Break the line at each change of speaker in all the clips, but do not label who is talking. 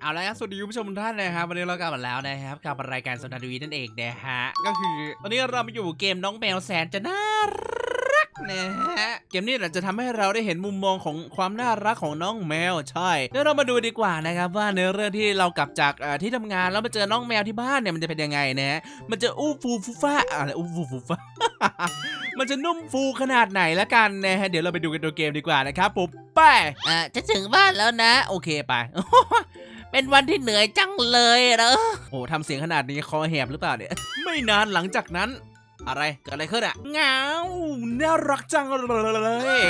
เอาละครับสวัสดีคุณผู้ชมทุกท่านนะครับวันนี้เรากลับมาแล้วนะครับกับรายการสนาดูวีนั่นเองนะฮะก็คือตอนนี้เรามาอยู่เกมน้องแมวแสนจะน่ารักนะฮะเกมนี้เราจะทำให้เราได้เห็นมุมมองของความน่ารักของน้องแมวใช่เดี๋ยวเรามาดูดีกว่านะครับว่าในเรื่องที่เรากลับจากเอ่อที่ทำงานแล้วมาเจอน้องแมวที่บ้านเนี่ยมันจะเป็นยังไงนะฮะมันจะอู้ฟูฟูฟ้าอะไรอู้ฟูฟูฟ้ามันจะนุ่มฟูขนาดไหนละกันนะฮะเดี๋ยวเราไปดูกันตัวเกมดีกว่านะครับผมไปอ่าจะถึงบ้านแล้วนะ โอเคไป เป็นวันที่เหนื่อยจังเลยเนอะโอ้ทำเสียงขนาดนี้คอแหบหรือเปล่าเนี่ย ไม่นานหลังจากนั้น อะไรเกิดอะไรขึ้นอะเงาน่ารักจังเลย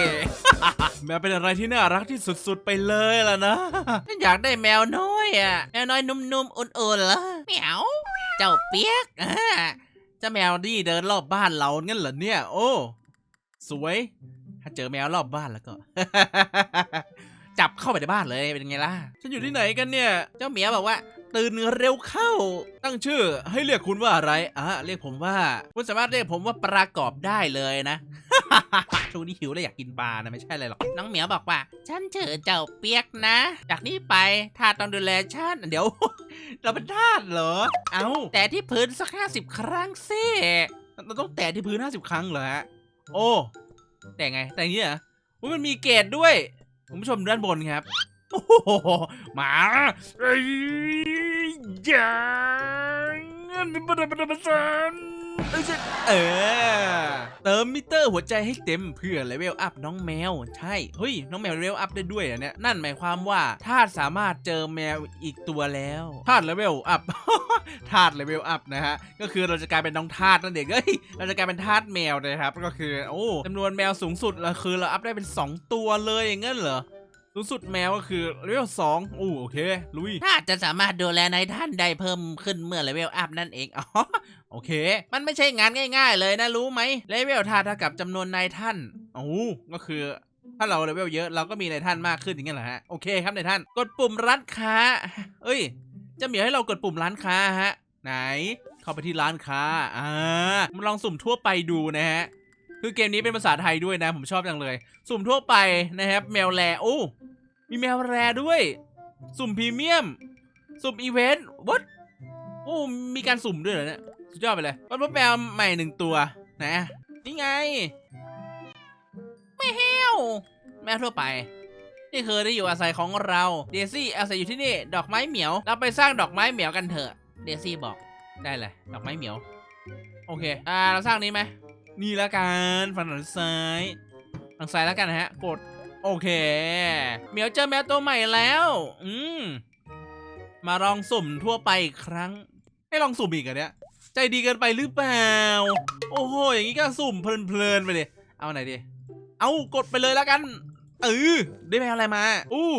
แมวเป็นอะไรที่น่ารักที่สุดๆไปเลยล่ะนะฉันอยากได้แมวน้อยอะแมวน้อยนุ่มๆอุ่นๆล่ะเหมียวเจ้าเปียกอ่าเจ้าแมวนี่เดินรอบบ้านเรางั้นเหรอเนี่ย โอ้ สวย ถ้าเจอแมวรอบบ้านแล้วก็ จับเข้าไปในบ้านเลยเป็นไงล่ะ ฉันอยู่ที่ไหนกันเนี่ย เจ้าเหมียวบอกว่า ตื่นเร็วเข้า ตั้งชื่อให้เรียกคุณว่าอะไรอะเรียกผมว่า คุณสามารถเรียกผมว่าปลากรอบได้เลยนะ ช่วงนี้หิวแล้วอยากกินปลานะไม่ใช่อะไรหรอก น้องเหมียวบอกว่า ฉันเจอเจ้าเปียกนะ จากนี้ไปทาสต้องดูแลฉันเดี๋ยว เราเป็นทาสเหรอ เอ้า แต่ที่พื้นสักห้าสิบครั้งสิเราต้องแตะที่พื้นห้าสิบครั้งเหรอฮะ โอ้ แต่ไง แต่อย่างนี้เหรออุ๊ยมันมีเกรดด้วย คุณผู้ชมด้านบนครับโอ้โหหมาเอ้ยอย่าเงินบัตรบัตรบัตร เอ้ยจะเออ เติมมิเตอร์หัวใจให้เต็มเพื่อเลเวลอัพน้องแมว ใช่ เฮ้ย น้องแมวเลเวลอัพได้ด้วยเหรอเนี่ย นั่นหมายความว่าทาสสามารถเจอแมวอีกตัวแล้วทาสเลเวลอัพทาสเลเวลอัพนะฮะ ก็คือเราจะกลายเป็นน้องทาสนั่นเองเอ้ย เราจะกลายเป็นทาสแมวนะครับ ก็คือ โอ้จำนวนแมวสูงสุดเราคือเราอัพได้เป็น 2 ตัวเลยอย่างเงั้นเหรอ สูงสุดแมวก็คือเลเวลสองอู้โอเค ลุย ถ้าจะสามารถดูแลในท่านได้เพิ่มขึ้นเมื่อเลเวลอัพนั่นเองอ๋อโอเค มันไม่ใช่งานง่าย ๆ เลยนะรู้ไหมเลเวลท่าเท่ากับจำนวนนายท่านโอ้ก็คือถ้าเราเลเวลเยอะเราก็มีนายท่านมากขึ้นอย่างเงี้ยเหรอฮะโอเคครับนายท่านกดปุ่มร้านค้า เอ้ย จะมีให้เรากดปุ่มร้านค้าฮะ ไหน เข้าไปที่ร้านค้าอ่ามาลองสุ่มทั่วไปดูนะฮะคือเกมนี้เป็นภาษาไทยด้วยนะ ผมชอบจังเลย สุ่มทั่วไปนะครับแมวแลโอ้ มีแมวแรด้วย สุ่มพรีเมียม สุ่มอีเวนต์วัดโอ้มีการสุ่มด้วยเหรอเนี่ยสุดยอดไปเลยวัดพบแมวใหม่หนึ่งตัวนะนี่ไงแมวแมวทั่วไป นี่คือที่อยู่อาศัยของเราเดซี่อาศัยอยู่ที่นี่ดอกไม้เหมียว เราไปสร้างดอกไม้เหมียวกันเถอะเดซี่บอกได้เลย ดอกไม้เหมียว โอเค อ่าเราสร้างนี้ไหมนี่ละกันฝั่งซ้ายฝั่งซ้ายแล้วกันนะฮะกด โอเค เหมียวเจอแมวตัวใหม่แล้ว อืม มาลองสุ่มทั่วไปอีกครั้ง ให้ลองสุ่มอีกเหรอะเนี่ยใจดีเกินไปหรือเปล่า โอ้โห อย่างนี้ก็สุ่มเพลินๆไปเลย เอาไหนดี เอากดไปเลยแล้วกัน เออ ได้แมวอะไรมา อู้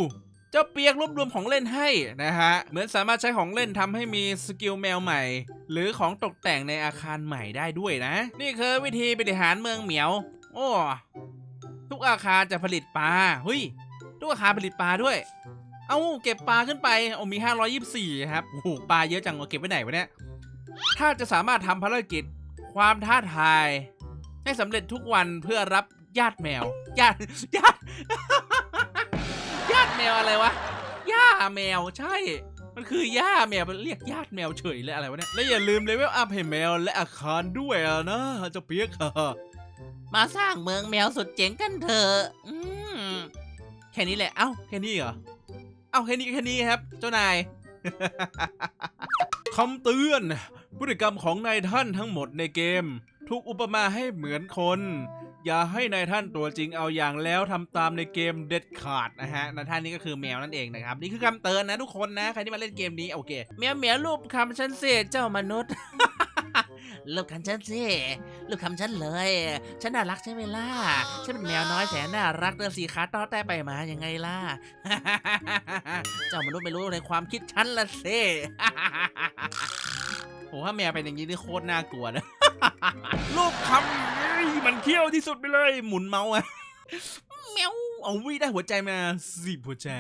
เจ้าเปียกรวบรวมของเล่นให้นะฮะ เหมือนสามารถใช้ของเล่นทำให้มีสกิลแมวใหม่ หรือของตกแต่งในอาคารใหม่ได้ด้วยนะ นี่คือวิธีบริหารเมืองเหมียว โอ้ ทุกอาคารจะผลิตปลาเฮ้ย ทุกอาคารผลิตปลาด้วย เอาเก็บปลาขึ้นไปโอ้มี 524 ครับ โอ้โห ปลาเยอะจังเอาเก็บไว้ไหนวะเนี่ย ถ้าจะสามารถทำภารกิจความท้าทาย ให้สำเร็จทุกวันเพื่อรับญาติแมว ญาติ ญาติ ญาติแมวอะไรวะ ย่าแมวใช่มันคือย่าแมวเรียกญาติแมวเฉยเลยอะไรวะเนี่ย และอย่าลืมเลเวลอัพให้แมวและอาคารด้วยนะเจะเปียก มาสร้างเมืองแมวสุดเจ๋งกันเถอะอืมแค่นี้แหละ เอ้าแค่นี้เหรอ เอ้าแค่นี้แค่นี้ครับ เจ้านาย คำเตือน พฤติกรรมของนายท่านทั้งหมดในเกม ถูกอุปมาให้เหมือนคน อย่าให้นายท่านตัวจริงเอาอย่างแล้วทำตามในเกมเด็ดขาดนะฮะนายท่านนี่ก็คือแมวนั่นเองนะครับ นี่คือคำเตือนนะทุกคนนะ ใครที่มาเล่นเกมนี้โอเค แมวแมวรูปคำฉันเสียเจ้ามนุษย์ รูปคำฉันสิรูปคำฉันเลย ฉันน่ารักใช่ไหมล่ะ ฉันเป็นแมวน้อยแสนน่ารักเดินสีขาต้อแต่ไปมายังไงล่ะ เจ้ามนุษย์ไม่รู้ในความคิดฉันละสิโหถ้าแมวเป็นอย่างนี้นี่โคตรน่ากลัวนะ รูปคำเฮ้ยมันเขี้ยวที่สุดไปเลย หมุนเมาส์อะแมวเอาวิได้หัวใจมาสิบหัวใจ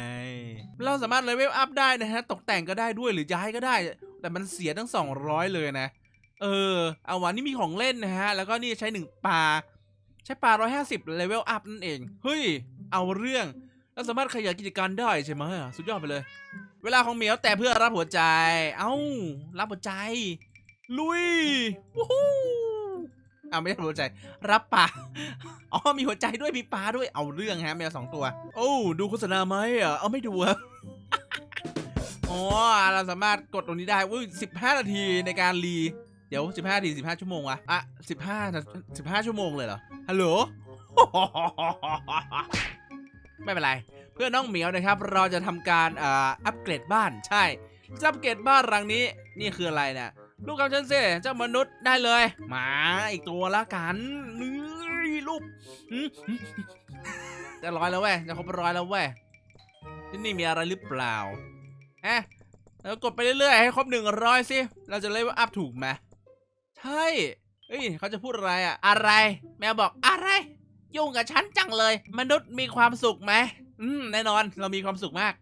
เราสามารถเลเวลอัพได้นะฮะ ตกแต่งก็ได้ด้วยหรือย้ายก็ได้ แต่มันเสียทั้ง 200 เลยนะ เออ เอาวันนี้มีของเล่นนะฮะ แล้วก็นี่ใช้หนึ่งปลา ใช้ปลา150เลเวลอัพนั่นเอง เฮ้ย เอาเรื่องแล้วสามารถขยายกิจการได้ใช่ไหมสุดยอดไปเลย เวลาของเหมียวแต่เพื่อรับหัวใจ เอ้า รับหัวใจ ลุยวู้ฮู้อ่าไม่ใช่หัวใจ รับปลาอ๋อมีหัวใจด้วยมีปลาด้วยเอาเรื่องฮะแมวสองตัว โอ้ดูโฆษณาไหมอะเอาไม่ดูครับอ๋อเราสามารถกดตรงนี้ได้อุ้ยสิบห้านาทีในการรี เดี๋ยวสิบห้านาทีสิบห้าชั่วโมงวะอะสิบห้าสิบห้าชั่วโมงเลยเหรอ ฮัลโหล ไม่เป็นไร เพื่อนน้องเหมียวนะครับ เราจะทำการอ่าอัปเกรดบ้านใช่จะอัปเกรดบ้านหลังนี้ นี่คืออะไรเนี่ย ลูกกับฉันสิเจ้ามนุษย์ได้เลยหมาอีกตัวละกันนี่ลูกจะร้อยแล้วเว้ย จะครบร้อยแล้วเว้ย ที่นี่มีอะไรหรือเปล่าฮะแล้วกดไปเรื่อยๆ ให้ครบหนึ่งร้อยสิ เราจะเลเวลอัพถูกไหม ใช่เฮ้ยเขาจะพูดอะไรอะอะไร แมวบอกอะไร ยุ่งกับฉันจังเลย มนุษย์มีความสุขไหมอืมแน่นอนเรามีความสุขมาก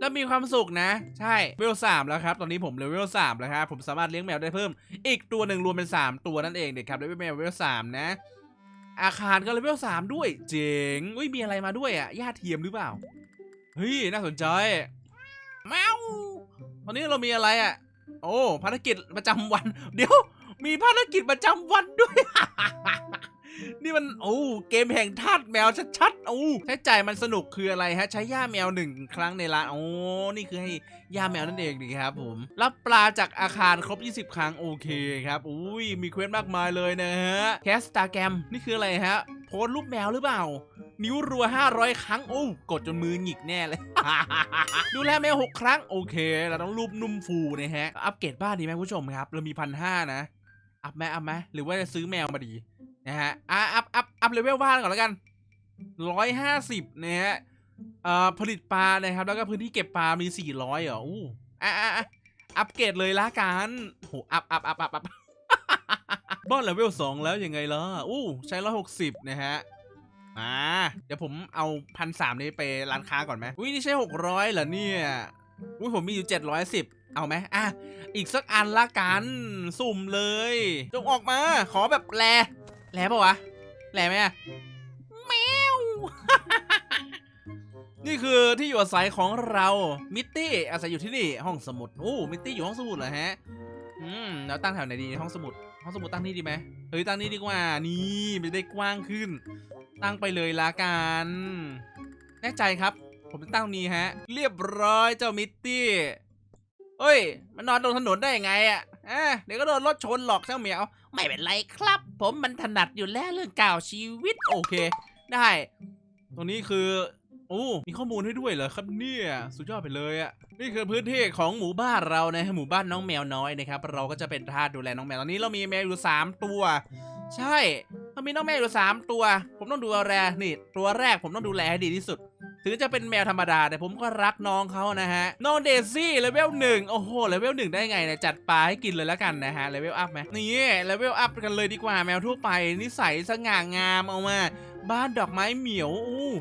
แล้วมีความสุขนะ ใช่เวลสามแล้วครับ ตอนนี้ผมเลเวลสามแล้วครับ ผมสามารถเลี้ยงแมวได้เพิ่ม อีกตัวหนึ่งรวมเป็น 3 ตัวนั่นเองเด็กครับเลเวลแมวเลเวลสามนะ อาคารก็เลเวลสามด้วย เจ๋งอุ้ยมีอะไรมาด้วยอะญาติเทียมหรือเปล่าเฮ้ยน่าสนใจแมวตอนนี้เรามีอะไรอะโอ้ภารกิจประจำวัน เดี๋ยว มีภารกิจประจำวันด้วย นี่มันโอ้เกมแห่งทาสแมวชัดๆโอ้ใช้จ่ายมันสนุกคืออะไรฮะ ใช้ย่าแมวหนึ่งครั้งในร้านโอ้นี่คือให้ย่าแมวนั่นเองดีครับ ผม รับปลาจากอาคารครบ 20 ครั้งโอเคครับอุ้ยมีเควสมากมายเลยนะฮะแคสตาแกรมนี่คืออะไรฮะโพสรูปแมวหรือเปล่า นิ้วรัว 500 ครั้ง โอ้ กดจนมือหงิกแน่เลย ดูแลแมว 6 ครั้ง โอเค เราต้องรูปนุ่มฟูนะฮะ อัปเกรดบ้านดีไหมคุณผู้ชมครับ เรามีพันห้านะ อัพไหมอัพไหมหรือว่าจะซื้อแมวมาดีนะฮะอะอัพอัพอัพเลเวลบ้านก่อนแล้วกันร้อยห้าสิบนะฮะเอ่อผลิตปลานะครับ แล้วก็พื้นที่เก็บปลา มีสี่ร้อยเหรออู้อะอะอะอัปเกรดเลยละกันโหอัพอัพอัพอัพอัพบ้านเลเวลสองแล้วยังไงล่ะอู้ใช้ร้อยหกสิบนะฮะอ่าเดี๋ยวผมเอาพันสามนี้ไปร้านค้าก่อนไหมอุ้ยนี่ใช่หกร้อยเหรอเนี่ยอุ้ยผมมีอยู่เจ็ดร้อยสิบ เอาไหมอะ อีกสักอันละกัน สุ่มเลย จงออกมา ขอแบบแลแลปะวะแลไหมอะแมว นี่คือที่อยู่อาศัยของเรา มิตตี้อาศัยอยู่ที่นี่ห้องสมุด โอ้ มิตตี้อยู่ห้องสมุดเหรอฮะ อืม แล้วตั้งแถวไหนดีห้องสมุด ห้องสมุดตั้งนี่ดีไหมเฮ้ยตั้งนี่ดีกว่า นี่มันได้กว้างขึ้น ตั้งไปเลยละกัน แน่ใจครับ ผมจะตั้งนี้ฮะ เรียบร้อยเจ้ามิตตี้ เฮ้ย มันนอนตรงถนนได้ยังไงอะอะเดี๋ยวก็โดนรถชนหรอกเจ้าเหมียว ไม่เป็นไรครับ ผมมันถนัดอยู่แล้วเรื่องก่าวชีวิตโอเค ได้ ตรงนี้คือโอ้มีข้อมูลให้ด้วยเหรอครับเนี่ยสุดยอดไปเลยอะนี่คือพื้นที่ของหมู่บ้านเรานะหมู่บ้านน้องแมวน้อยนะครับเราก็จะเป็นทาสดูแลน้องแมวตอนนี้เรามีแมวอยู่สามตัว ใช่เรามีน้องแมวอยู่สามตัว ผมต้องดูแลนี่ ตัวแรกผมต้องดูแลให้ดีที่สุด ถึงจะเป็นแมวธรรมดาแต่ผมก็รักน้องเขานะฮะน้องเดซี่เลเวลหนึ่งโอ้โหเลเวลหนึ่งได้ไงเนี่ยจัดปลาให้กินเลยแล้วกันนะฮะเลเวลอัพไหมนี่เลเวลอัพกันเลยดีกว่าแมวทั่วไปนิสัยสง่างามเอามา บ้านดอกไม้เหมียวอู้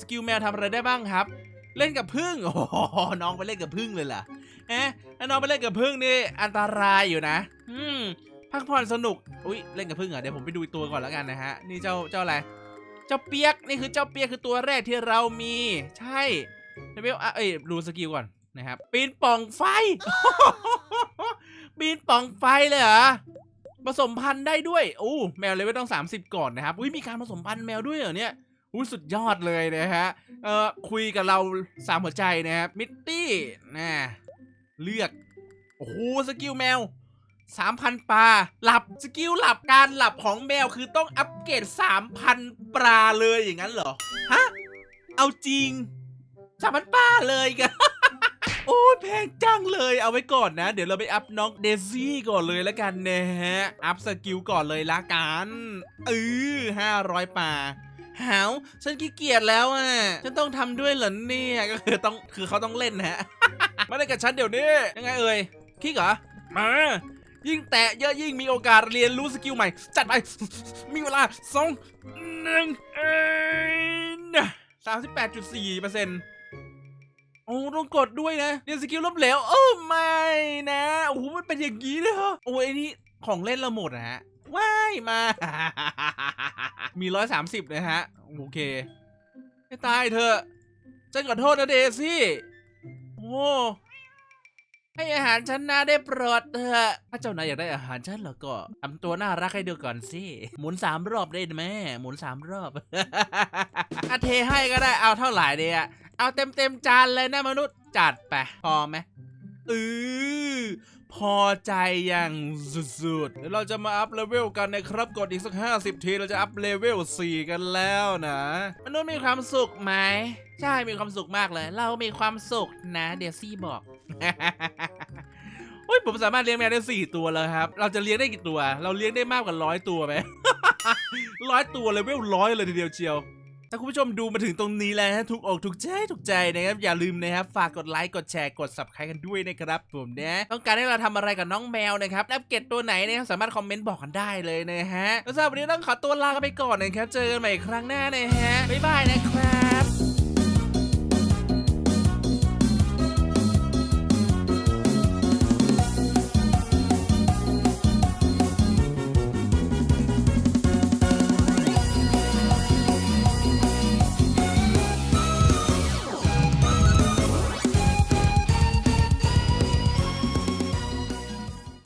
สกิลแมวทำอะไรได้บ้างครับ เล่นกับพึ่งโอ้โหน้องไปเล่นกับพึ่งเลยเหรอเอ๊ะถ้าน้องไปเล่นกับพึ่งนี่อันตรายอยู่นะ อืมพักผ่อนสนุกอุ้ยเล่นกับพึ่งเหรอเดี๋ยวผมไปดูตัวก่อนแล้วกันนะฮะนี่เจ้าเจ้าอะไร เจ้าเปียกนี่คือเจ้าเปียกคือตัวแรกที่เรามี ใช่เลเวลอะเอ้ยดูสกิลก่อนนะครับปีนป่องไฟปีนป่องไฟเลยเหรอผสมพันธุ์ได้ด้วยโอ้แมวเลเวลต้อง 30 ก่อนนะครับอุ้ยมีการผสมพันธุ์แมวด้วยเหรอเนี่ยอุ้ยสุดยอดเลยนะฮะเอ่อคุยกับเราสามหัวใจนะครับมิตตี้นะเลือกโอ้โหสกิลแมว 3,000 ปลา หลับ สกิลหลับการหลับของแมวคือต้องอัปเกรด 3,000 ปลาเลยอย่างนั้นเหรอ ฮะ เอาจริง 3,000 ปลาเลยกันโอ้ยแพงจังเลยเอาไว้ก่อนนะ เดี๋ยวเราไปอัพน้องเดซี่ก่อนเลยแล้วกันนะฮะ อัพสกิลก่อนเลยละกันเออ500ปลาหาวฉันขี้เกียจแล้วอะ ฉันต้องทำด้วยเหรอเนี่ยก็คือต้องคือเขาต้องเล่นนะฮะ มาเล่นกับฉันเดี๋ยวนี้ ยังไงเอ่ยคิกเหรอ มา ยิ่งแตะเยอะยิ่งมีโอกาสเรียนรู้สกิลใหม่ จัดไป มีเวลาสองหนึ่งเอ็นสามสิบแปดจุดสี่เปอร์เซ็นต์โอ้ต้องกดด้วยนะเรียนสกิลล้มเหลวโอ้ไม่นะโอ้โหมันเป็นอย่างนี้เลยเหรอโอ้ยไอ้นี่ของเล่นเราหมดนะฮะว้ายมา มีร้อยสามสิบนะฮะ โอเคให้ตายเถอะฉันขอโทษนะเดซี่ โอ้ ให้อาหารฉันนะได้โปรดเถอะถ้าเจ้านายอยากได้อาหารฉันแล้วก็ทำตัวน่ารักให้ดูก่อนสิ หมุนสามรอบได้ไหมหมุนสามรอบอาเทให้ก็ได้เอาเท่าไหร่เดียเอาเต็มเต็มจานเลยนะมนุษย์จัดไปพอไหมเออพอใจอย่างสุดๆเดี๋ยวเราจะมาอัพเลเวลกันนะครับกดอีกสัก 50 ทีเราจะอัพเลเวล 4 กันแล้วนะ มนุษย์มีความสุขไหม ใช่มีความสุขมากเลย เรามีความสุขนะ เดซี่บอก โอ้ยผมสามารถเลี้ยงแมวได้สี่ตัวแล้วครับ เราจะเลี้ยงได้กี่ตัว เราเลี้ยงได้มากกว่าร้อยตัวไหมร้อยตัวเลยเวลร้อยเลยทีเดียวเชียวถ้าคุณผู้ชมดูมาถึงตรงนี้แล้วนะถูกอกถูกใจถูกใจนะครับ อย่าลืมนะครับ ฝากกดไลค์กดแชร์กด subscribe กันด้วยนะครับผมนะต้องการให้เราทำอะไรกับน้องแมวนะครับแอปเกตตัวไหนนะครับสามารถคอมเมนต์บอกกันได้เลยนะฮะแล้วสำหรับวันนี้ต้องขอตัวลากันไปก่อนนะครับ เจอกันใหม่ครั้งหน้านะฮะบ๊ายบายนะครับ